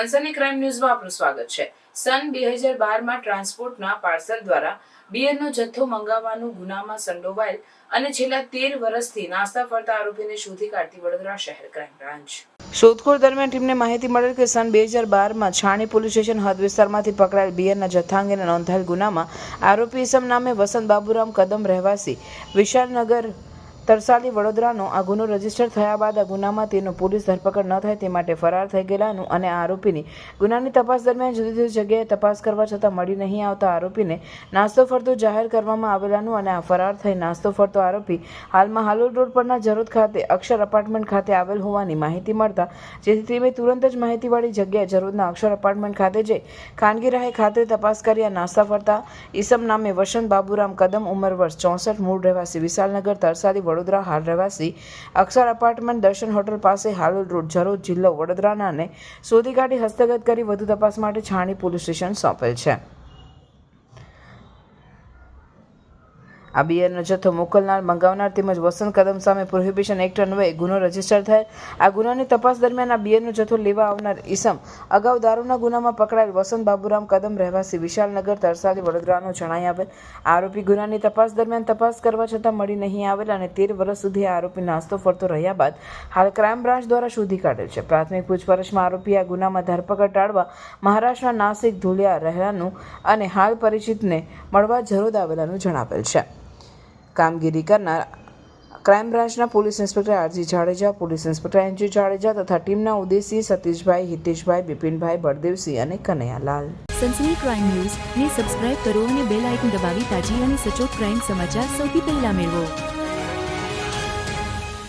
સનસની crime ન્યૂઝમાં આપનું સ્વાગત છે. સન બે હજાર બારમાં ટ્રાન્સપોર્ટના પાર્સલ દ્વારા બિયરનો જથ્થો મંગાવવાનું ગુનામાં સંડોવાયેલ અને છેલ્લા તેર વર્ષથી નાસ્તા ફરતા આરોપીને શોધી કાઢતી વડોદરા શહેર ક્રાઇમ બ્રાન્ચ. શોધખોળ દરમિયાન ટીમને માહિતી મળેલ કે સન બે હજાર બારમાં છાણી પોલીસ સ્ટેશન હદ વિસ્તારમાંથી પકડાયેલ બિયરના જથ્થા અંગેના નોંધાયેલ ગુનામાં આરોપી ઇસમ નામે વસંત બાબુરામ કદમ રહેવાસી વિશાલનગર તરસાલી વડોદરાનો આ ગુનો રજિસ્ટર થયા બાદ આ ગુનામાં તેનો પોલીસ ધરપકડ ન થાય તે માટે ફરાર થઈ ગયેલાનું અને આરોપીની ગુનાની તપાસ દરમિયાન જુદી જુદી જગ્યાએ તપાસ કરવા છતાં મળી નહીં આવતા આરોપીને નાસ્તો ફરતો જાહેર કરવામાં આવેલાનું અને આ ફરાર થઈ નાસ્તો ફરતો આરોપી હાલમાં હાલોલ રોડ પરના જરોદ ખાતે અક્ષર અપાર્ટમેન્ટ ખાતે આવેલ હોવાની માહિતી મળતા જેથી ટીમે તુરંત જ માહિતીવાળી જગ્યાએ જરોદના અક્ષર અપાર્ટમેન્ટ ખાતે જઈ ખાનગી રાહે ખાતે તપાસ કરી આ નાસ્તા ફરતા ઈસમ નામે વસંત બાબુરામ કદમ ઉંમર વર્ષ ચોસઠ, મૂળ રહેવાસી વિશાલનગર, તરસાલી, વડોદરા હાલ રહેવાસી અક્ષર અપાર્ટમેન્ટ દર્શન હોટલ પાસે હાલોલ રોડ જરોદ જિલ્લો વડોદરાનાને શોધી કાઢી હસ્તગત કરી વધુ તપાસ માટે છાણી પોલીસ સ્ટેશન સોંપેલ છે. આ બિયરનો જથ્થો મોકલનાર, મંગાવનાર તેમજ વસંત કદમ સામે પ્રોહિબિશન એક્ટ અન્વયે ગુનો રજિસ્ટર થયેલ આ ગુનાની તપાસ દરમિયાન આ બિયરનો જથ્થો લેવા આવનાર ઈસમ અગાઉ દારૂના ગુનામાં પકડાયેલ વસંત બાબુરામ કદમ રહેવાસી વિશાલનગર, તરસાલી, વડોદરાનો જણાઈ આવેલ. આરોપી ગુનાની તપાસ દરમિયાન તપાસ કરવા છતાં મળી નહીં આવેલ અને તેર વર્ષ સુધી આરોપી નાસ્તો ફરતો રહ્યા બાદ હાલ ક્રાઇમ બ્રાન્ચ દ્વારા શોધી કાઢેલ છે. પ્રાથમિક પૂછપરછમાં આરોપી આ ગુનામાં ધરપકડ ટાળવા મહારાષ્ટ્રના નાસિક ધુલિયા રહેલાનું અને હાલ પરિચિતને મળવા જરોદ આવેલાનું જણાવેલ છે. કામગીરી કરનાર ક્રાઇમ બ્રાન્ચના police inspector R G Jadeja, police inspector N G Jadeja તથા ટીમના ઉદેશી સતીશભાઈ, હિતેશભાઈ, બિપિનભાઈ, બળદેવસિંહ અને કનૈયાલાલ. સનસની ક્રાઇમ ન્યૂઝ ને સબસ્ક્રાઇબ કરો અને બેલ આઇકન દબાવી તાજી અને સચોટ ક્રાઇમ સમાચાર સૌથી પહેલા મેળવો.